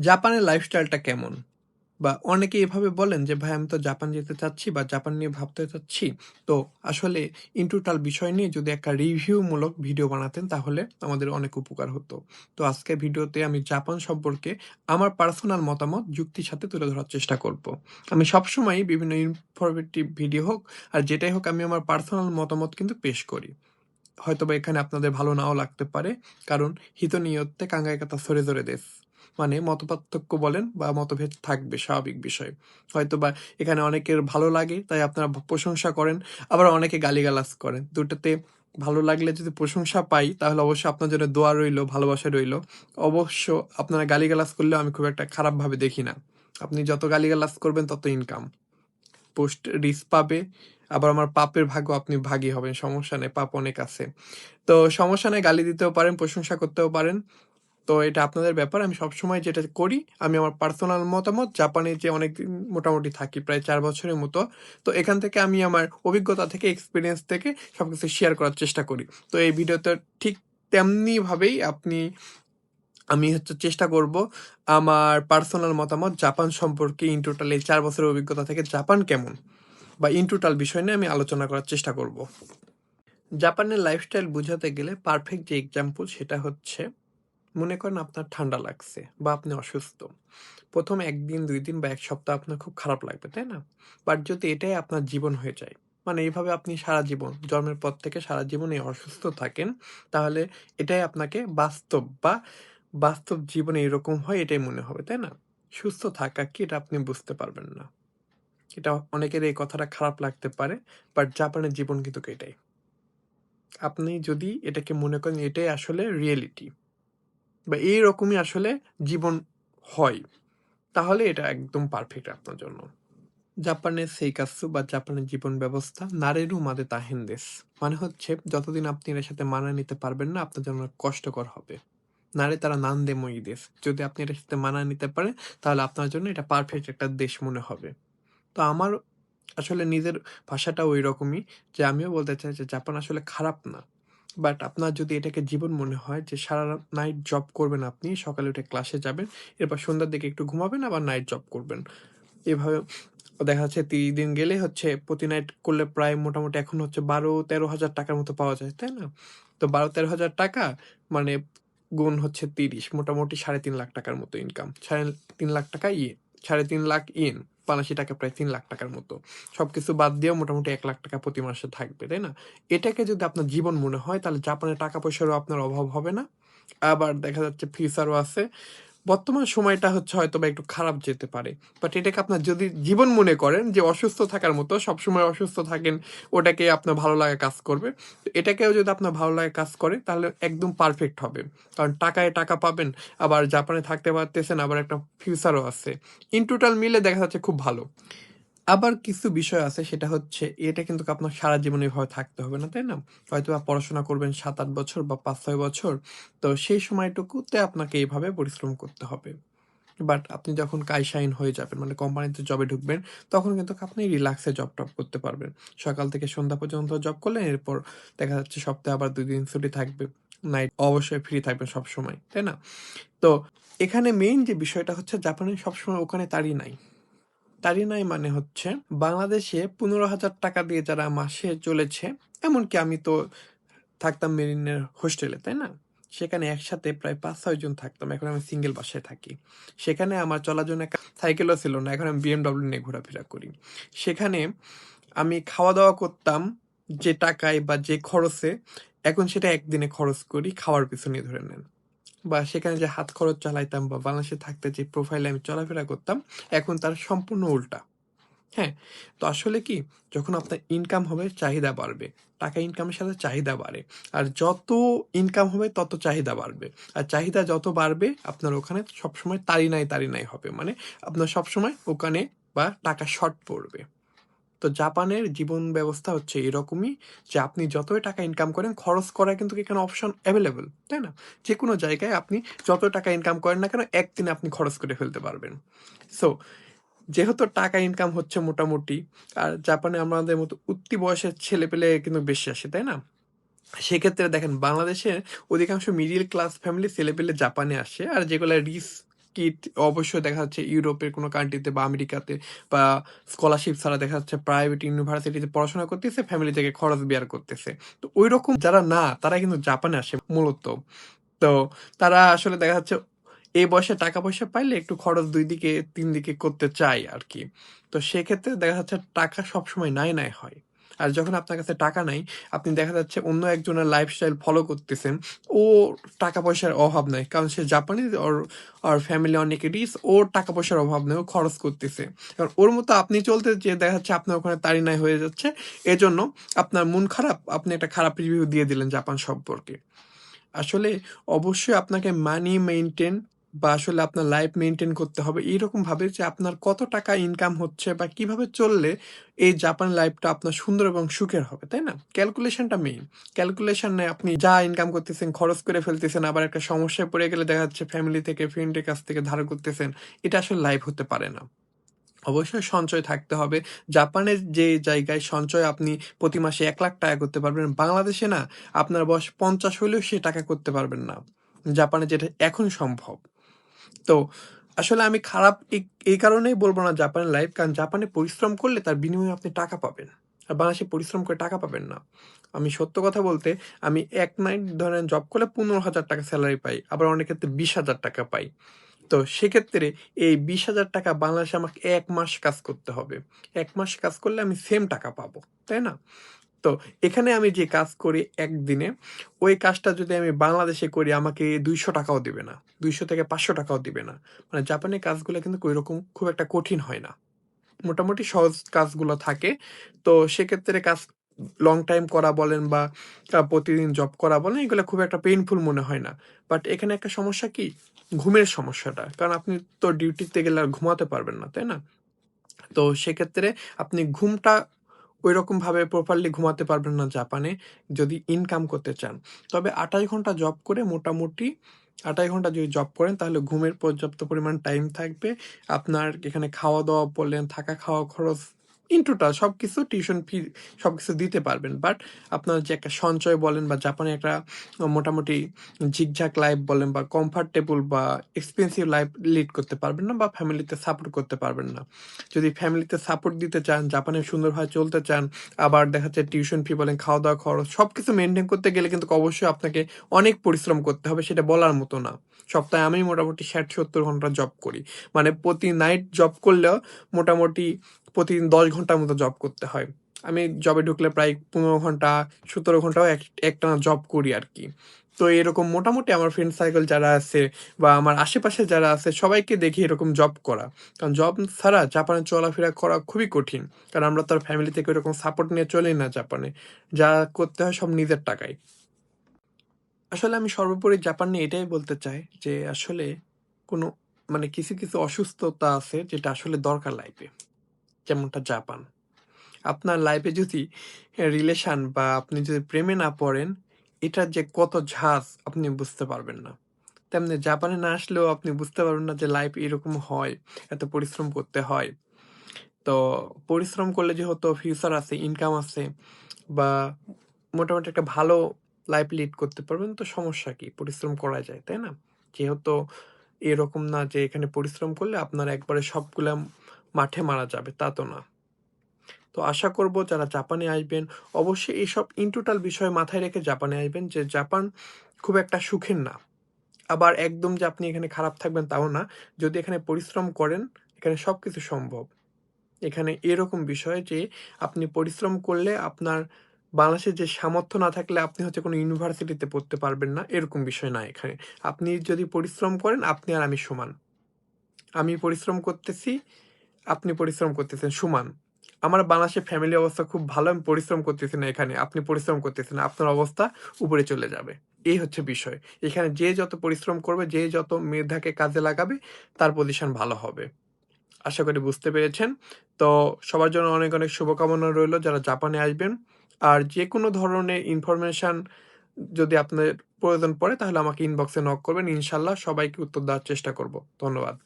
জাপানের লাইফস্টাইলটা কেমন? বা অনেকে এভাবে বলেন যে, "ভাই আমি তো জাপান যেতে চাচ্ছি বা জাপান নিয়ে ভাবতে চাচ্ছি। তো আসলে ইন টোটাল বিষয় নিয়ে যদি একটা রিভিউমূলক ভিডিও বানাতেন তাহলে আমাদের অনেক উপকার হতো।" তো আজকে ভিডিওতে আমি জাপান সম্পর্কে আমার পার্সোনাল মতামত যুক্তির সাথে তুলে ধরার চেষ্টা করব। আমি সবসময়ই বিভিন্ন ইনফরমেটিভ ভিডিও হোক আর যেটাই হোক আমি আমার পার্সোনাল মতামত কিন্তু পেশ করি। হয়তোবা এখানে আপনাদের ভালো নাও লাগতে পারে। কারণ হিত নিয়ত্তে কাঙ্গাই কাতা সরে ধরে দেশ। মানে মতপার্থক্য বলেন বা মতভেদ থাকবে স্বাভাবিক বিষয়। হয়তোবা এখানে অনেকের ভালো লাগে তাই আপনারা প্রশংসা করেন, আবার অনেকে গালিগালাজ করেন। দুটাতে ভালো লাগলে যদি প্রশংসা পাই তাহলে অবশ্যই আপনার জন্য দোয়া রইল, ভালোবাসা রইল। অবশ্য আপনারা গালিগালাজ করলেও আমি খুব একটা খারাপভাবে দেখি না। আপনি যত গালিগালাজ করবেন তত ইনকাম। পোস্ট রিচ পাবে, আবার আমার পাপের ভাগও আপনি ভাগী হবেন। সমস্যা নেই, পাপ অনেক আছে। তো সমস্যা নেই গালি দিতেও পারেন, প্রশংসা করতেও পারেন। তো এটা আপনাদের ব্যাপার। আমি সবসময় যেটা করি, আমি আমার পার্সোনাল মতামত জাপানে যে অনেকদিন মোটামুটি থাকি প্রায় চার বছরের মতো। তো এখান থেকে আমি আমার অভিজ্ঞতা থেকে এক্সপিরিয়েন্স থেকে সব কিছু শেয়ার করার চেষ্টা করি। তো এই ভিডিওতে ঠিক তেমনিভাবেই আপনি আমি হচ্ছে চেষ্টা করব আমার পার্সোনাল মতামত জাপান সম্পর্কে ইন টোটাল এই চার বছরের অভিজ্ঞতা থেকে জাপান কেমন? বা ইন টোটাল বিষয় নিয়ে আমি আলোচনা করার চেষ্টা করব। জাপানের লাইফস্টাইল বোঝাতে গেলে পারফেক্ট যে এক্সাম্পল সেটা হচ্ছে মনে করেন আপনার ঠান্ডা লাগছে বা আপনি অসুস্থ। প্রথম একদিন দুই দিন বা এক সপ্তাহ আপনার খুব খারাপ লাগবে, তাই না? বাট যদি এটাই আপনার জীবন হয়ে যায়, মানে এইভাবে আপনি সারা জীবন জন্মের পর থেকে সারা জীবনে অসুস্থ থাকেন, তাহলে এটাই আপনাকে বাস্তব বা বাস্তব জীবনে এরকম হয় এটাই মনে হবে, তাই না? সুস্থ থাকা কি এটা আপনি বুঝতে পারবেন না। এটা অনেকের এই কথাটা খারাপ লাগতে পারে, বাট জাপানের জীবন কিন্তু এটাই। আপনি যদি এটাকে মনে করেন এটাই আসলে রিয়েলিটি বা এইরকমই আসলে জীবন হয়, তাহলে এটা একদম পারফেক্ট আপনার জন্য। জাপানের সেইকাত্সু বা জাপানের জীবন ব্যবস্থা নারেরু মাদে তাহেন দেশ। মানে হচ্ছে যতদিন আপনি এর সাথে মানা নিতে পারবেন না আপনার জন্য কষ্টকর হবে। নারে তারা নান্দেময়ী দেশ। যদি আপনি এটার সাথে মানা নিতে পারেন তাহলে আপনার জন্য এটা পারফেক্ট একটা দেশ মনে হবে। তো আমার আসলে নিজের ভাষাটা ওই রকমই যে আমিও বলতে চাই যে জাপান আসলে খারাপ না। বাট আপনার যদি এটাকে জীবন মনে হয় যে সারা নাইট জব করবেন আপনি, সকালে উঠে ক্লাসে যাবেন, এরপর সন্ধ্যার দিকে একটু ঘুমাবেন আবার নাইট জব করবেন। এভাবে দেখা যাচ্ছে ৩০ দিন গেলে হচ্ছে প্রতি নাইট করলে প্রায় মোটামুটি এখন হচ্ছে ১২-১৩ হাজার টাকার মতো পাওয়া যায়, তাই না? তো ১২-১৩ হাজার টাকা মানে গুণ হচ্ছে ৩০ মোটামুটি ৩.৫ লাখ টাকার মতো ইনকাম। ৩.৫ লাখ টাকা ইয়ে ৩.৫ লাখ ইন বাংলাদেশি টাকা প্রায় তিন লাখ টাকার মতো। সবকিছু বাদ দিয়েও মোটামুটি এক লাখ টাকা প্রতি মাসে থাকবে, তাই না? এটাকে যদি আপনার জীবন মনে হয় তাহলে জাপানে টাকা পয়সারও আপনার অভাব হবে না। আবার দেখা যাচ্ছে ফিউচারও আছে। বর্তমান সময়টা হচ্ছে হয়তো বা একটু খারাপ যেতে পারে। বাট এটাকে আপনার যদি জীবন মনে করেন যে অসুস্থ থাকার মতো সবসময় অসুস্থ থাকেন, ওটাকে আপনার ভালো লাগা কাজ করবে। এটাকেও যদি আপনার ভালো লাগে কাজ করে তাহলে একদম পারফেক্ট হবে। কারণ টাকায় টাকা পাবেন, আবার জাপানে থাকতে পারতেছেন, আবার একটা ফিউচারও আছে। ইন টোটাল মিলে দেখা যাচ্ছে খুব ভালো। আবার কিছু বিষয় আছে সেটা হচ্ছে এটা কিন্তু আপনার সারা জীবন এভাবে থাকতে হবে না, তাই না? হয়তোবা পড়াশোনা করবেন ৭-৮ বছর বা ৫-৬ বছর। তো সেই সময়টুকুতে আপনাকে এভাবে পরিশ্রম করতে হবে। বাট আপনি যখন কাইশাইন হয়ে যাবেন মানে কোম্পানিতে জবে ঢুকবেন তখন কিন্তু আপনি রিল্যাক্সে জব-টব করতে পারবেন। সকাল থেকে সন্ধ্যা পর্যন্ত জব করলেন এরপর দেখা যাচ্ছে সপ্তাহে আবার দুই দিন ছুটি থাকবে। নাইট অবশ্যই ফ্রি থাকবেন সবসময়, তাই না? তো এখানে মেইন যে বিষয়টা হচ্ছে জাপানে সবসময় ওখানে তারই নাই। তাড়ি নাই মানে হচ্ছে বাংলাদেশে ১৫,০০০ টাকা দিয়ে যারা মাসে চলেছে, এমনকি আমি তো থাকতাম মেরিনের হোস্টেলে, তাই না? সেখানে একসাথে প্রায় ৫-৬ জন থাকতাম। এখন আমি সিঙ্গেল বাসায় থাকি। সেখানে আমার চলার জন্য সাইকেলও ছিল না। এখন আমি BMW নিয়ে ঘোরাফেরা করি। সেখানে আমি খাওয়া-দাওয়া করতাম যে টাকায় বা যে খরচে, এখন সেটা একদিনে খরচ করি খাওয়ার পিছনে ধরে নেন। বা সেখানে যে হাত খরচ চালাইতাম বা বাংলাদেশে থাকতে যে প্রোফাইলে আমি চলাফেরা করতাম, এখন তার সম্পূর্ণ উল্টা। হ্যাঁ? তো আসলে কি যখন আপনার ইনকাম হবে চাহিদা বাড়বে। টাকা ইনকামের সাথে চাহিদা বাড়ে। আর যত ইনকাম হবে তত চাহিদা বাড়বে। আর চাহিদা যত বাড়বে আপনার ওখানে সবসময় তাড়ি নাই, তাড়ি নাই হবে। মানে আপনার সবসময় ওখানে বা টাকা শর্ট পড়বে। তো জাপানের জীবন ব্যবস্থা হচ্ছে এরকমই যে আপনি যতই টাকা ইনকাম করেন খরচ করার কিন্তু এখানে অপশন অ্যাভেলেবল, তাই না? যে কোনো জায়গায় আপনি যত টাকা ইনকাম করেন না কেন একদিনে আপনি খরচ করে ফেলতে পারবেন। সো যেহেতু টাকা ইনকাম হচ্ছে মোটামুটি আর জাপানে আমাদের মতো উত্তি বয়সের ছেলেপেলে কিন্তু বেশি আসে, তাই না? সেক্ষেত্রে দেখেন বাংলাদেশে অধিকাংশ মিডিল ক্লাস ফ্যামিলির ছেলেপেলে জাপানে আসে আর যেগুলো রিচ কিট অবশ্যই দেখা যাচ্ছে ইউরোপের কোনো কান্ট্রিতে বা আমেরিকাতে বা স্কলারশিপ ছাড়া দেখা যাচ্ছে প্রাইভেট ইউনিভার্সিটিতে পড়াশোনা করতেছে ফ্যামিলি থেকে খরচ বেয়ার করতেছে। তো ওই রকম যারা না, তারা কিন্তু জাপানে আসে মূলত। তো তারা আসলে দেখা যাচ্ছে এই বয়সে টাকা পয়সা পাইলে একটু খরচ দুই দিকে, তিন দিকে করতে চাই আর কি। তো সেক্ষেত্রে দেখা যাচ্ছে টাকা সবসময় নাই নাই হয়। আর যখন আপনার কাছে টাকা নাই, আপনি দেখা যাচ্ছে অন্য একজনের লাইফস্টাইল ফলো করতেছেন, ও টাকা পয়সার অভাব নাই। কারণ সে জাপানি ওর আর ফ্যামিলি অনেক রিস ওর টাকা পয়সার অভাব নেই, ও খরচ করতেছে। কারণ ওর মতো আপনি চলতে যে দেখা যাচ্ছে আপনার ওখানে তাড়ি নাই হয়ে যাচ্ছে, এজন্য আপনার মন খারাপ। আপনি একটা খারাপ রিভিউ দিয়ে দিলেন জাপান সম্পর্কে। আসলে অবশ্যই আপনাকে মানি মেনটেন বা আসলে আপনার লাইফ মেনটেন করতে হবে এইরকম ভাবে যে আপনার কত টাকা ইনকাম হচ্ছে বা কীভাবে চললে এই জাপান লাইফটা আপনার সুন্দর এবং সুখের হবে, তাই না? ক্যালকুলেশনটা মেইন ক্যালকুলেশনে আপনি যা ইনকাম করতেছেন, খরচ করে ফেলতেছেন, আবার একটা সমস্যায় পড়ে গেলে দেখা যাচ্ছে ফ্যামিলি থেকে ফ্রেন্ডের কাছ থেকে ধার করতেছেন, এটা আসলে লাইফ হতে পারে না। অবশ্যই সঞ্চয় থাকতে হবে। জাপানের যে জায়গায় সঞ্চয় আপনি প্রতি মাসে এক লাখ টাকা করতে পারবেন, বাংলাদেশে না আপনার বয়স পঞ্চাশ হলেও সে টাকা করতে পারবেন না। জাপানে যেটা এখন সম্ভব। তো আসলে আমি খারাপ এই- কারণেই বলব না জাপানের লাইফ কারণ জাপানে পরিশ্রম করলে তার বিনিময়ে আপনি টাকা পাবেন। আর বাংলাদেশে পরিশ্রম করে টাকা পাবেন না। আমি সত্য কথা বলতে, আমি এক নাইট ধরেন জব করলে পনেরো হাজার টাকা স্যালারি পাই, আবার অনেক ক্ষেত্রে বিশ হাজার টাকা পাই। তো সেক্ষেত্রে এই বিশ হাজার টাকা বাংলাদেশে আমাকে এক মাস কাজ করতে হবে। এক মাস কাজ করলে আমি সেম টাকা পাবো, তাই না? তো এখানে আমি যে কাজ করি একদিনে, ওই কাজটা যদি আমি বাংলাদেশে করি, আমাকে দুইশো টাকাও দিবে না। দুইশো থেকে পাঁচশো টাকাও দিবে না। মানে জাপানের কাজগুলো কিন্তু ওই রকম খুব একটা কঠিন হয় না। মোটামুটি সহজ কাজগুলো থাকে। তো সেক্ষেত্রে কাজ লং টাইম করা বলেন বা প্রতিদিন জব করা বলেন, এগুলো খুব একটা পেইনফুল মনে হয় না। বাট এখানে একটা সমস্যা কি? ঘুমের সমস্যাটা। কারণ আপনি তো ডিউটিতে গেলে আর ঘুমাতে পারবেন না, তাই না? তো সেক্ষেত্রে আপনি ঘুমটা ওই রকমভাবে প্রপারলি ঘুমাতে পারবেন না জাপানে যদি ইনকাম করতে চান। তবে আঠাশ ঘণ্টা জব করে মোটামুটি আটাই ঘণ্টা যদি জব করেন তাহলে ঘুমের পর্যাপ্ত পরিমাণ টাইম থাকবে। আপনার এখানে খাওয়া দাওয়া বললেন থাকা খাওয়া খরচ ইন টোটাল সব কিছু টিউশন ফি সব কিছু দিতে পারবেন। বাট আপনার যে একটা সঞ্চয় বলেন বা জাপানে একটা মোটামুটি ঝিকঝাক লাইফ বলেন বা কমফর্টেবল বা এক্সপেন্সিভ লাইফ লিড করতে পারবেন না বা ফ্যামিলিতে সাপোর্ট করতে পারবেন না। যদি ফ্যামিলিতে সাপোর্ট দিতে চান, জাপানে সুন্দরভাবে চলতে চান, আবার দেখা যাচ্ছে টিউশন ফি বলেন খাওয়া দাওয়া খরচ সব কিছু মেনটেন করতে গেলে কিন্তু অবশ্যই আপনাকে অনেক পরিশ্রম করতে হবে, সেটা বলার মতো না। সপ্তাহে আমি মোটামুটি ষাট সত্তর ঘণ্টা জব করি। মানে প্রতি নাইট জব করলেও মোটামুটি প্রতিদিন দশ ঘণ্টার মতো জব করতে হয়। আমি জবে ঢুকলে প্রায় পনেরো ঘণ্টা, সতেরো ঘন্টাও এক- একটানা জব করি আর কি তো এরকম মোটামুটি আমার ফ্রেন্ড সার্কেল যারা আছে বা আমার আশেপাশে যারা আছে, সবাইকে দেখি এরকম জব করা। কারণ জব ছাড়া জাপানে চলাফেরা করা খুবই কঠিন। কারণ আমরা তো আর ফ্যামিলি থেকে এরকম সাপোর্ট নিয়ে চলি না জাপানে। যা করতে হয় সব নিজের টাকায়। আসলে আমি সর্বোপরি জাপান নিয়ে এটাই বলতে চাই যে আসলে কোনো মানে কিছু কিছু অসুস্থতা আছে যেটা আসলে দরকার লাইফে যেমনটা জাপান। আপনার লাইফে যদি রিলেশন বা আপনি যদি প্রেমে না পড়েন, এটার যে কত ঝাঁজ আপনি বুঝতে পারবেন না। তেমনি জাপানে না আসলেও আপনি বুঝতে পারবেন না যে লাইফ এরকম হয়, এত পরিশ্রম করতে হয়। তো পরিশ্রম করলে যেহেতু ফিউচার আছে ইনকাম আছে বা মোটামুটি একটা ভালো লাইফ লিড করতে পারবেন, তো সমস্যা কি? পরিশ্রম করা যায়, তাই না? যেহেতু এরকম না যে এখানে পরিশ্রম করলে আপনার একবারে সবগুলা মাঠে মারা যাবে, তা তো না। তো আশা করব যারা জাপানে আসবেন, অবশ্যই এইসব ইনটোটাল বিষয় মাথায় রেখে জাপানে আসবেন যে জাপান খুব একটা সুখের না। আবার একদম যে আপনি এখানে খারাপ থাকবেন তাও না, যদি এখানে পরিশ্রম করেন, এখানে সব কিছু সম্ভব। এখানে এরকম বিষয় যে আপনি পরিশ্রম করলে আপনার বাংলাদেশের যে সামর্থ্য না থাকলে আপনি হচ্ছে কোনো ইউনিভার্সিটিতে পড়তে পারবেন না, এরকম বিষয় না এখানে। আপনি যদি পরিশ্রম করেন, আপনি আর আমি সমান। আমি পরিশ্রম করতেছি আপনি পরিশ্রম করতেছেন। সমান, আমার বাংলাদেশের ফ্যামিলি অবস্থা খুব ভালো, আমি পরিশ্রম করতেছি না এখানে। আপনি পরিশ্রম করতেছেন, আপনার অবস্থা উপরে চলে যাবে। এই হচ্ছে বিষয়। এখানে যে যত পরিশ্রম করবে, যে যত মেধাকে কাজে লাগাবে, তার পজিশন ভালো হবে। আশা করি বুঝতে পেরেছেন। তো সবার জন্য অনেক অনেক শুভকামনা রইল যারা জাপানে আসবেন। আর যে কোনো ধরনের ইনফরমেশন যদি আপনার প্রয়োজন পড়ে, তাহলে আমাকে ইনবক্সে নক করবেন। ইনশাল্লাহ সবাইকে উত্তর দেওয়ার চেষ্টা করব। ধন্যবাদ।